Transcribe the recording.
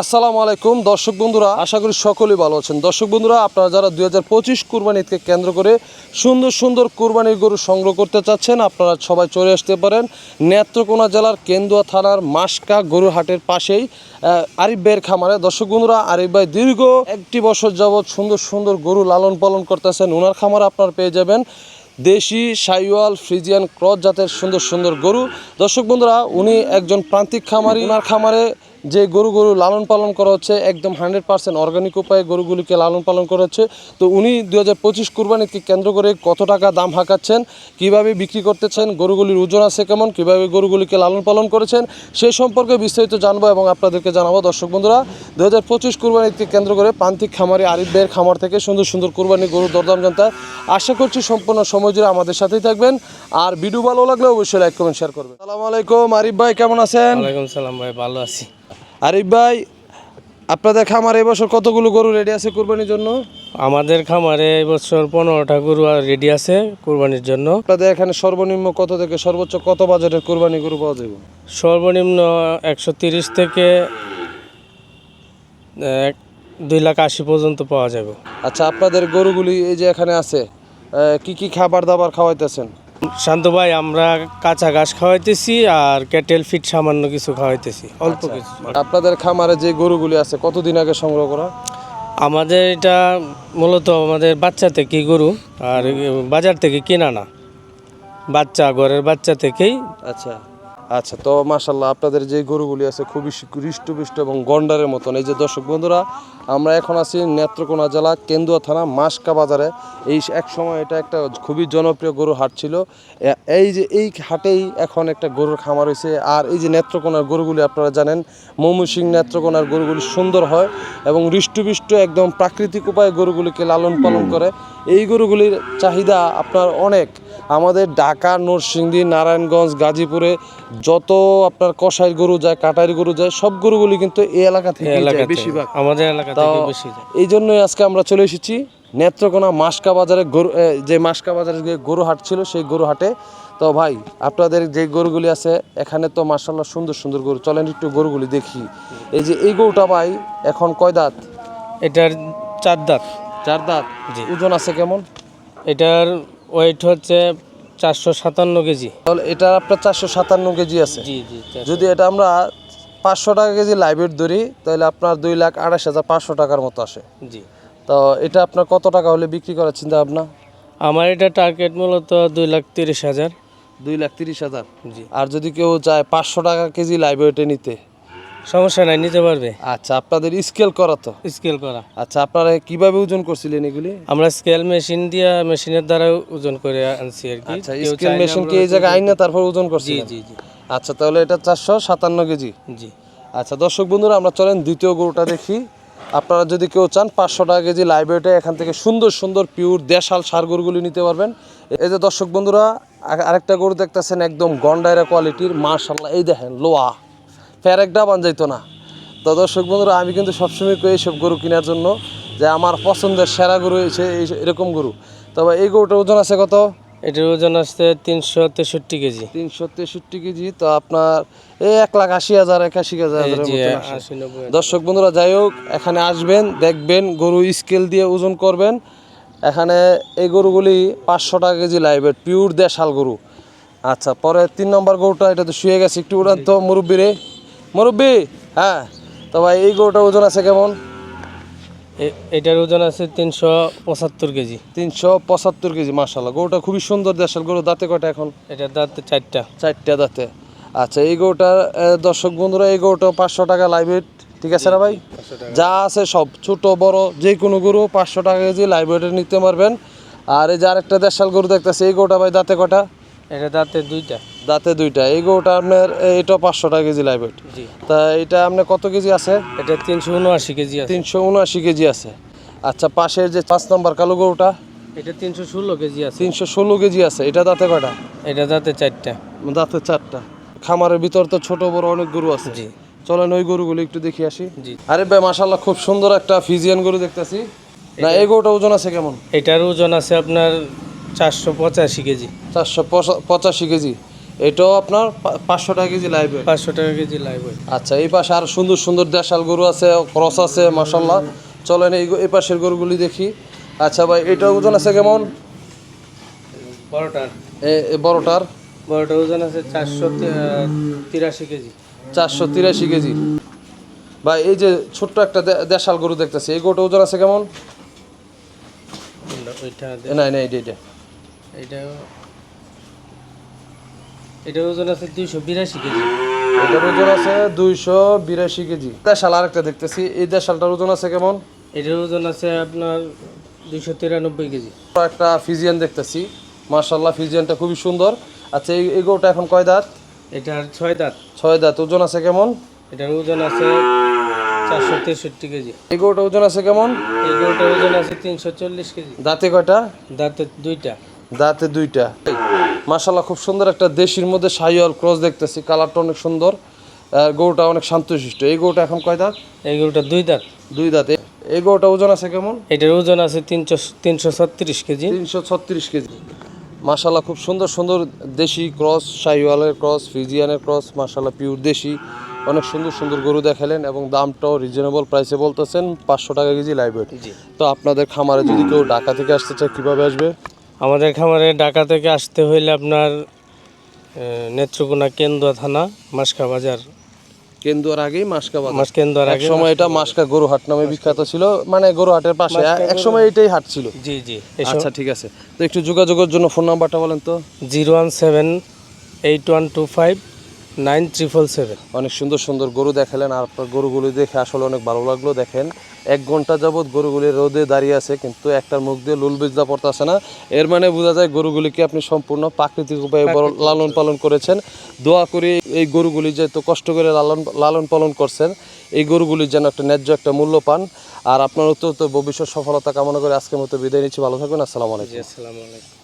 আসসালামু আলাইকুম। দর্শক বন্ধুরা, আশা করি সকলেই ভালো আছেন। দর্শক বন্ধুরা, আপনারা যারা দুই হাজার পঁচিশ কুরবানি ঈদকে কেন্দ্র করে সুন্দর সুন্দর কুরবানির গরু সংগ্রহ করতে চাচ্ছেন, আপনারা সবাই চলে আসতে পারেন নেত্রকোনা জেলার কেন্দুয়া থানার মাসকা গরু হাটের পাশেই আরিফ খামারে। দর্শক বন্ধুরা, আরিফ ভাই দীর্ঘ একটি বছর যাবৎ সুন্দর সুন্দর গরু লালন পালন করতেছেন। ওনার খামারে আপনারা পেয়ে যাবেন দেশি সাইওয়াল ফ্রিজিয়ান ক্রস জাতের সুন্দর সুন্দর গরু। দর্শক বন্ধুরা, উনি একজন প্রান্তিক খামারি। ওনার খামারে যে গরু গরু লালন পালন করা হচ্ছে, একদম হান্ড্রেড পার্সেন্ট অর্গানিক উপায়ে গরুগুলিকে লালন পালন করা হচ্ছে। তো উনি দু হাজার পঁচিশ কুরবানিকে কেন্দ্র করে কত টাকা দাম হাঁকাচ্ছেন, কীভাবে বিক্রি করতেছেন, গরুগুলির ওজন আছে কেমন, কীভাবে গরুগুলিকে লালন পালন করেছেন, সে সম্পর্কে বিস্তারিত জানব এবং আপনাদেরকে জানাব। দর্শক বন্ধুরা দু হাজার পঁচিশ কুরবানিকে কেন্দ্র করে প্রান্তিক খামারি আরিফ ভাইয়ের খামার থেকে সুন্দর সুন্দর কুরবানি গরু দরদাম জানতে আশা করছি সম্পূর্ণ সময় জুড়ে আমাদের সাথেই থাকবেন। আর ভিডিও ভালো লাগলে অবশ্যই লাইক কমেন্ট শেয়ার করবেন। আসসালামু আলাইকুম, আরিফ ভাই, কেমন আছেন? সালাম ভাই, ভালো আছি। আরিফ ভাই আপনাদের খামারে এবছর কতগুলো গরু রেডি আছে কুরবানির জন্য? আমাদের খামারে এবছর পনেরোটা গরু রেডি আছে কুরবানির জন্য। আপনাদের এখানে সর্বনিম্ন কত থেকে সর্বোচ্চ কত বাজারের কুরবানি গরু পাওয়া যাবে? সর্বনিম্ন একশো তিরিশ থেকে এক দুই লাখ আশি পর্যন্ত পাওয়া যাবে। আচ্ছা আপনাদের গরুগুলি এই যে এখানে আছে কি কি খাবার দাবার খাওয়াইতেছেন? শান্ত ভাই আমরা কাঁচা ঘাস খাওয়াইতেছি আর ক্যাটেল ফিট সামান্য কিছু খাওয়াইতেছি অল্প কিছু। আপনাদের খামারে যে গরুগুলি আছে কতদিন আগে সংগ্রহ করা? আমাদের এটা মূলত আমাদের বাচ্চা থেকে গরু আর বাজার থেকে কেনা না। বাচ্চা ঘরের বাচ্চা থেকেই আচ্ছা। আচ্ছা তো মাশাল্লাহ আপনাদের যে গরুগুলি আছে খুবই হৃষ্টপুষ্ট এবং গন্ডারের মতন। এই যে দর্শক বন্ধুরা, আমরা এখন আছি নেত্রকোনা জেলা কেন্দুয়া থানা মাসকা বাজারে। এই এক সময় এটা একটা খুবই জনপ্রিয় গরু হাট ছিল। এই যে এই হাটেই এখন একটা গরুর খামার হয়েছে আর এই যে নেত্রকোনার গরুগুলি আপনারা জানেন ময়মনসিং নেত্রকোনার গরুগুলি সুন্দর হয় এবং হৃষ্টপুষ্ট একদম প্রাকৃতিক উপায়ে গরুগুলিকে লালন পালন করে। এই গরুগুলির চাহিদা আপনার অনেক। আমাদের ঢাকা, নরসিংদী, নারায়ণগঞ্জ, গাজীপুরে যত আপনার কষাই গরু যায় কাটারি গরু যায় সব গরুগুলি কিন্তু এই এলাকা থেকে এলাকা থেকে বেশিরভাগ। আমাদের এলাকা থেকে বেশি যায়। এই জন্যই আজকে আমরা চলে এসেছি নেত্রকোনা মাসকা বাজারে গরু যে মাসকা বাজারে যে গরু হাট ছিল সেই গরু হাটে। তো ভাই আপনাদের যে গরুগুলি আছে এখানে তো মার্শাল্লাহ সুন্দর সুন্দর গরু। চলেন একটু গরুগুলি দেখি। এই যে এই গরুটা ভাই এখন কয় দাঁত? এটার চার দাঁত। চার দাঁত। ওজন আছে কেমন? এটার ওয়েট হচ্ছে চারশো সাতান্ন কেজি। তাহলে এটা আপনার চারশো সাতান্ন কেজি আছে। জি জি যদি এটা আমরা পাঁচশো টাকা কেজি লাইভেট ধরি তাহলে আপনার দুই লাখ আড়াইশ হাজার পাঁচশো টাকার মতো আসে। জি। তো এটা আপনার কত টাকা হলে বিক্রি করার চিন্তা ভাবনা? আমার এটা টার্গেট মূলত দুই লাখ তিরিশ হাজার। দুই লাখ তিরিশ হাজার। জি। আর যদি কেউ চায় পাঁচশো টাকা কেজি লাইব্রেরিতে নিতে সমস্যা নাই নিতে পারবে। আচ্ছা আপনাদের স্কেল করা তো। স্কেল করা। আচ্ছা আপনারা কীভাবে ওজন করছিলেন এগুলি? আমরা স্কেল মেশিন দিয়া মেশিনের দ্বারা ওজন করে আনছি আর কি। আচ্ছা স্কেল মেশিন কি এই জায়গায় আইন তারপর ওজন জি জি জি। আচ্ছা তাহলে এটা চারশো সাতান্ন কেজি। জি। আচ্ছা দর্শক বন্ধুরা আমরা চলেন দ্বিতীয় গরুটা দেখি। আপনারা যদি কেউ চান পাঁচশো টাকা কেজি লাইব্রেরিতে এখান থেকে সুন্দর সুন্দর পিওর দেশাল সার গরুগুলি নিতে পারবেন। এই যে দর্শক বন্ধুরা আরেকটা গরু দেখতেছেন একদম গন্ডাইরা কোয়ালিটির মার্শাল্লাহ এই দেখেন লোয়া। ফেরেক ডাবান যাইতো না। তো দর্শক বন্ধুরা আমি কিন্তু সবসময় কই এইসব গরু কেনার জন্য যে আমার পছন্দের সেরা গরু এসে এরকম গরু। তবে এই গরুটার ওজন আছে কত? এটার ওজন আসছে তিনশো তেষট্টি কেজি। তিনশো তেষট্টি কেজি। তো আপনার এই এক লাখ আশি হাজার একাশি হাজার দর্শক বন্ধুরা যাই হোক এখানে আসবেন দেখবেন গরু স্কেল দিয়ে ওজন করবেন। এখানে এই গরুগুলি পাঁচশো টাকা কেজি লাইভেট পিওর দেশাল গরু। আচ্ছা পরে তিন নম্বর গরুটা এটা তো শুয়ে গেছে একটু উড়ান তো মুরব্বী রে মুরব্বী হ্যাঁ তো ভাই এই গরুটার ওজন আছে কেমন? এ- এটার ওজন আছে তিনশো পঁচাত্তর কেজি। তিনশো পঁচাত্তর কেজি মাসাল্লাহ গরুটা খুবই সুন্দর দেশাল। গরু দাঁতে কয়টা এখন? এটার দাঁতে চারটা। চারটা দাঁতে। আচ্ছা এই গরুটার দর্শক বন্ধুরা এই গরুটা পাঁচশো টাকা লাইভেট ঠিক আছে না ভাই? যা আছে সব ছোট বড় যে কোনো গরু পাঁচশো টাকা কেজি লাইব্রেরি নিতে পারবেন। আর এই যে আরেকটা দেশাল গরু দেখতেছে এই গরুটা ভাই দাঁতে কটা এটা দাঁতে দুইটা। দাঁতে দুইটা। এই গরুটা আপনার এটা পাঁচশো টাকা কেজি জি। তা এটা আপনার কত কেজি আছে? এটা তিনশো উনআশি কেজি তিনশো উনআশি কেজি আছে। আচ্ছা পাশের যে পাঁচ নম্বর কালো গরুটা? এটা তিনশো ষোলো কেজি আছে। তিনশো ষোলো কেজি আছে। এটা দাঁতে কটা এটা দাঁতে চারটা। দাঁতে চারটা। খামারের ভিতর তো ছোট বড় অনেক গরু আছে। জি। চলেন ওই গরুগুলো একটু দেখি আসি। জি। আরে ভাই মাশাল্লাহ খুব সুন্দর একটা ফিজিয়ান গরু দেখতেছি। না এই গরুটা ওজন আছে কেমন? এটার ওজন আছে আপনার চারশো পঁচাশি কেজি। চারশো পঁচাশি কেজি। এটাও আপনার পাঁচশো টাকা কেজি লাইভ পাঁচশো টাকা কেজি লাইভ আচ্ছা এই পাশে আর সুন্দর সুন্দর দেশাল গরু আছে ক্রস আছে মাসাল্লাহ চলেন এই এই পাশের গরুগুলি দেখি। আচ্ছা ভাই এটার ওজন আছে কেমন? বড়টার। বড়টার? বড়টার ওজন আছে চারশো তিরাশি কেজি। চারশো তিরাশি কেজি। ভাই এই যে ছোট্ট একটা দেশাল গরু দেখতেছি এই গরুটা ওজন আছে কেমন? না না এইটা এইটা। এটা এটা ওজন আছে দুইশো বিরাশি কেজি। এটার ওজন আছে দুইশো বিরাশি কেজি। দেশাল আরেকটা দেখতেছি। এই দেশালটার ওজন আছে কেমন? এটার ওজন আছে আপনার দুইশো তিরানব্বই কেজি। একটা ফিজিয়ান দেখতেছি। মার্শাল্লাহ ফিজিয়ানটা খুবই সুন্দর। আচ্ছা এই গরুটা এখন কয় দাঁত? এটার ছয় দাঁত। ছয় দাঁত। ওজন আছে কেমন? এটার ওজন আছে চারশো তেষট্টি কেজি। এই গরুটা ওজন আছে কেমন? এই গরুটার ওজন আছে তিনশো চল্লিশ কেজি। দাঁতে কয়টা? দাঁতে দুইটা। দাঁতে দুইটা। মার্শাল্লাহ খুব সুন্দর একটা দেশির মধ্যে সাইওয়াল ক্রস দেখতেছি কালারটা অনেক সুন্দর গরুটা অনেক শান্তশিষ্ট। এই গরুটা এখন কয় দাঁত? এই গরুটা দুই দাঁত। দুই দাঁতে। এই গরুটা ওজন আছে কেমন? এটার ওজন আছে তিনশো তিনশো ছত্রিশ কেজি। তিনশো ছত্রিশ কেজি। মাশাল্লাহ খুব সুন্দর সুন্দর দেশি ক্রস শাহিওয়ালের ক্রস ফিজিয়ানের ক্রস মাশাল্লাহ পিওর দেশি। অনেক সুন্দর সুন্দর গরু দেখালেন এবং দামটাও রিজনেবল প্রাইসে বলতেছেন পাঁচশো টাকা কেজি লাইভ জি। তো আপনাদের খামারে যদি কেউ ঢাকা থেকে আসতে চায় কীভাবে আসবে? আমাদের খামারে ঢাকা থেকে আসতে হইলে আপনার নেত্রকোনা কেন্দুয়া থানা মাসকা বাজার। কেন্দুয়ার আগেই মাসকা বাজার। কেন্দুয়ার এক আগে সময় এটা মাসকা গরু হাট নামে বিখ্যাত ছিল মানে গরু হাটের পাশে এক সময় এটাই হাট ছিল। জি জি আচ্ছা ঠিক আছে। তো একটু যোগাযোগের জন্য ফোন নাম্বারটা বলেন তো। Zero one seven eight one two five nine triple seven. অনেক সুন্দর সুন্দর গরু দেখালেন আর আপনার গরুগুলি দেখে আসলে অনেক ভালো লাগল। দেখেন এক ঘণ্টা যাবত গরুগুলি রোদে দাঁড়িয়ে আছে কিন্তু একটার মুখ দিয়ে লুল বিজদা পড়তেছে না। এর মানে বোঝা যায় গরুগুলিকে আপনি সম্পূর্ণ প্রাকৃতিক উপায়ে বড় লালন পালন করেছেন। দোয়া করি এই গরুগুলি যে এত কষ্ট করে লালন লালন পালন করছেন এই গরুগুলির যেন একটা ন্যায্য একটা মূল্য পান। আর আপনার উত্তর ভবিষ্যৎ সফলতা কামনা করে আজকের মতো বিদায় নিচ্ছি। ভালো থাকবেন আসসালামু আলাইকুম। আসসালামু আলাইকুম।